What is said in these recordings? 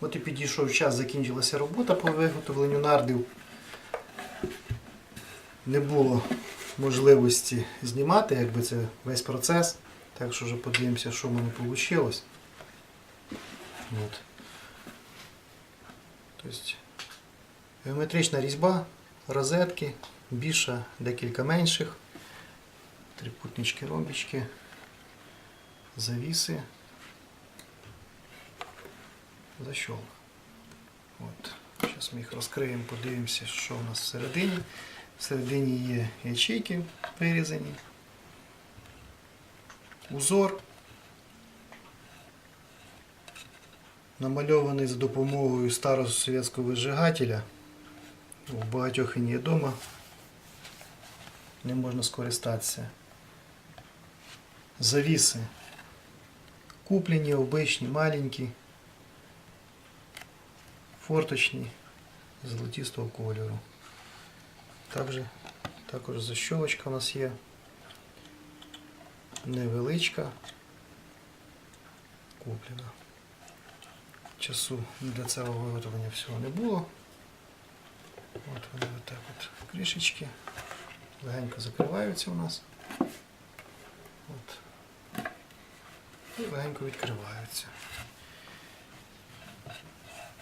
От і підійшов час, закінчилася робота по виготовленню нардів. Не було можливості знімати, якби це весь процес. Так що вже подивимося, що в мене вийшло. От. Тобто, геометрична різьба, розетки, більша, декілька менших, трикутнички, ромбічки, завіси, защолк. От. Зараз ми їх розкриємо, подивимося, що у нас всередині. Всередині є ячейки вирізані, узор, намальований за допомогою старого совєтського вижигателя. У багатьох він є вдома. Не можна скористатися. Завіси. Куплені, обичні, маленькі, форточні, золотистого кольору. Також, також защолочка у нас є. Невеличка. Куплена. Часу для цього виготовлення всього не було. От вони отак от кришечки. Легенько закриваються у нас. От. І легенько відкриваються.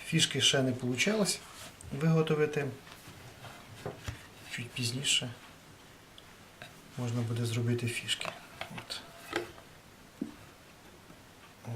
Фішки ще не вийшло виготовити. Чуть пізніше можна буде зробити фішки. От. О.